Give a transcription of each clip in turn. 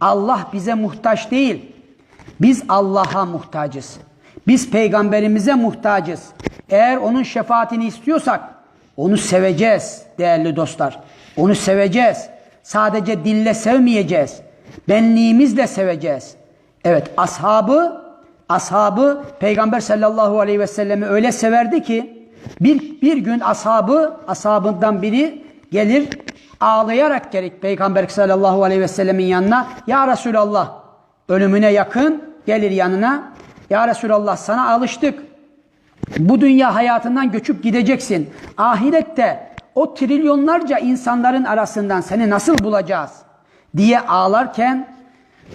Allah bize muhtaç değil. Biz Allah'a muhtacız. Biz peygamberimize muhtacız. Eğer onun şefaatini istiyorsak onu seveceğiz değerli dostlar. Onu seveceğiz. Sadece dille sevmeyeceğiz. Benliğimizle seveceğiz. Evet ashabı ashabı Peygamber sallallahu aleyhi ve sellemi öyle severdi ki bir, bir gün ashabı ashabından biri gelir ağlayarak gerek Peygamber sallallahu aleyhi ve sellemin yanına Ya Resulallah ölümüne yakın gelir yanına Ya Resulallah sana alıştık bu dünya hayatından göçüp gideceksin. Ahirette o trilyonlarca insanların arasından seni nasıl bulacağız diye ağlarken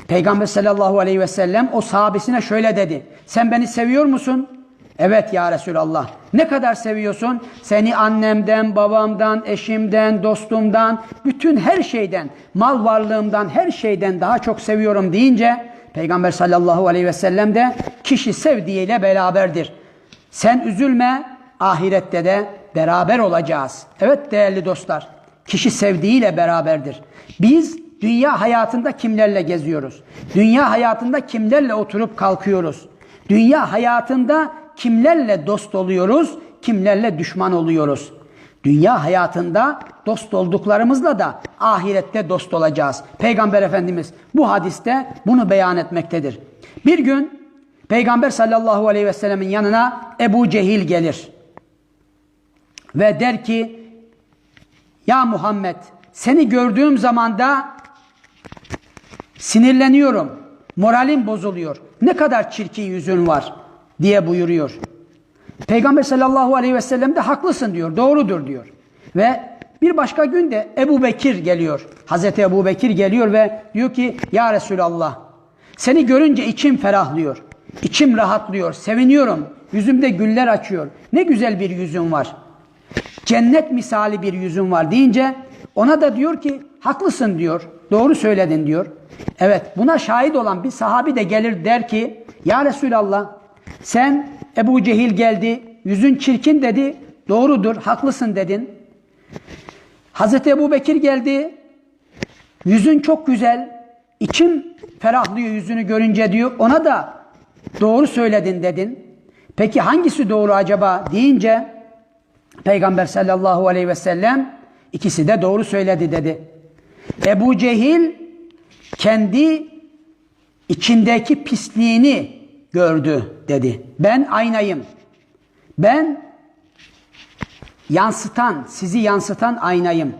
Peygamber sallallahu aleyhi ve sellem o sahabesine şöyle dedi. Sen beni seviyor musun? Evet ya Resulallah. Ne kadar seviyorsun? Seni annemden, babamdan, eşimden, dostumdan, bütün her şeyden, mal varlığımdan, her şeyden daha çok seviyorum deyince Peygamber sallallahu aleyhi ve sellem de kişi sevdiğiyle beraberdir. Sen üzülme, ahirette de beraber olacağız. Evet değerli dostlar, kişi sevdiğiyle beraberdir. Biz dünya hayatında kimlerle geziyoruz? Dünya hayatında kimlerle oturup kalkıyoruz? Dünya hayatında kimlerle dost oluyoruz? Kimlerle düşman oluyoruz? Dünya hayatında dost olduklarımızla da ahirette dost olacağız. Peygamber Efendimiz bu hadiste bunu beyan etmektedir. Bir gün Peygamber sallallahu aleyhi ve sellemin yanına Ebu Cehil gelir. Ve der ki Ya Muhammed seni gördüğüm zamanda sinirleniyorum. Moralim bozuluyor. Ne kadar çirkin yüzün var diye buyuruyor. Peygamber sallallahu aleyhi ve sellem de haklısın diyor. Doğrudur diyor. Ve bir başka günde Ebu Bekir geliyor. Hazreti Ebu Bekir geliyor ve diyor ki Ya Resulallah seni görünce içim ferahlıyor. İçim rahatlıyor. Seviniyorum. Yüzümde güller açıyor. Ne güzel bir yüzün var. Cennet misali bir yüzün var deyince ona da diyor ki haklısın diyor. Doğru söyledin diyor. Evet buna şahit olan bir sahabi de gelir der ki Ya Resulallah sen Ebu Cehil geldi yüzün çirkin dedi. Doğrudur haklısın dedin. Hazreti Ebu Bekir geldi. Yüzün çok güzel. İçim ferahlıyor yüzünü görünce diyor. Ona da doğru söyledin dedin. Peki hangisi doğru acaba deyince Peygamber sallallahu aleyhi ve sellem ikisi de doğru söyledi dedi. Ebu Cehil kendi içindeki pisliğini gördü dedi. Ben aynayım. Ben yansıtan, sizi yansıtan aynayım.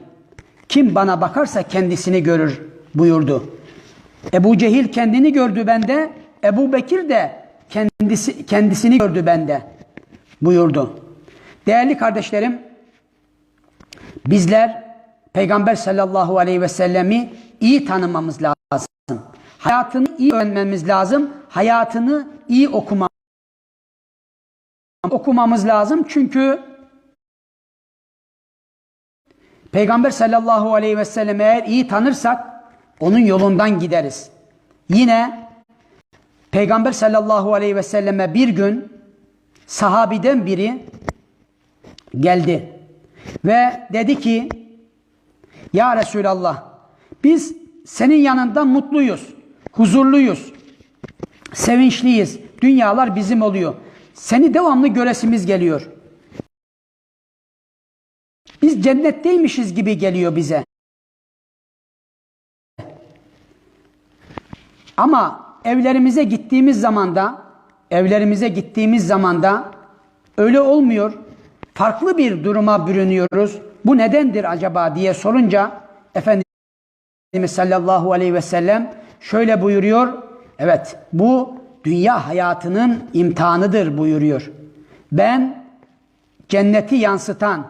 Kim bana bakarsa kendisini görür buyurdu. Ebu Cehil kendini gördü bende, Ebu Bekir de kendisi, kendisini gördü bende buyurdu. Değerli kardeşlerim, bizler Peygamber sallallahu aleyhi ve sellemi iyi tanımamız lazım. Hayatını iyi öğrenmemiz lazım. Hayatını iyi okuma, okumamız lazım. Çünkü Peygamber sallallahu aleyhi ve sellem eğer iyi tanırsak onun yolundan gideriz. Yine Peygamber sallallahu aleyhi ve selleme bir gün sahabiden biri geldi ve dedi ki Ya Resulallah biz senin yanında mutluyuz, huzurluyuz, sevinçliyiz, dünyalar bizim oluyor. Seni devamlı göresimiz geliyor. Biz cennetteymişiz gibi geliyor bize. Ama evlerimize gittiğimiz zamanda, evlerimize gittiğimiz zamanda öyle olmuyor. Farklı bir duruma bürünüyoruz. Bu nedendir acaba diye sorunca Efendimiz sallallahu aleyhi ve sellem şöyle buyuruyor. Evet bu dünya hayatının imtihanıdır buyuruyor. Ben cenneti yansıtan,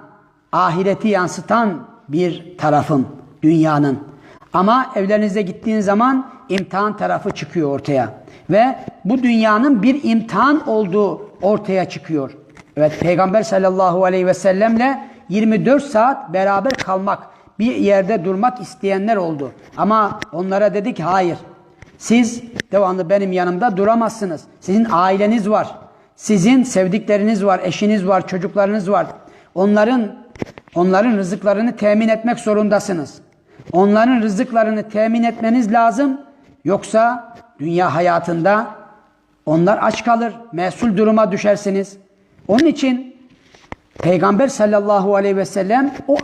ahireti yansıtan bir tarafım dünyanın. Ama evlerinize gittiğin zaman imtihan tarafı çıkıyor ortaya. Ve bu dünyanın bir imtihan olduğu ortaya çıkıyor. Evet Peygamber sallallahu aleyhi ve sellemle 24 saat beraber kalmak, bir yerde durmak isteyenler oldu. Ama onlara dedik hayır. Siz devamlı benim yanımda duramazsınız. Sizin aileniz var. Sizin sevdikleriniz var, eşiniz var, çocuklarınız var. Onların onların rızıklarını temin etmek zorundasınız. Onların rızıklarını temin etmeniz lazım. Yoksa dünya hayatında onlar aç kalır, mesul duruma düşersiniz. Onun için Peygamber sallallahu aleyhi ve sellem o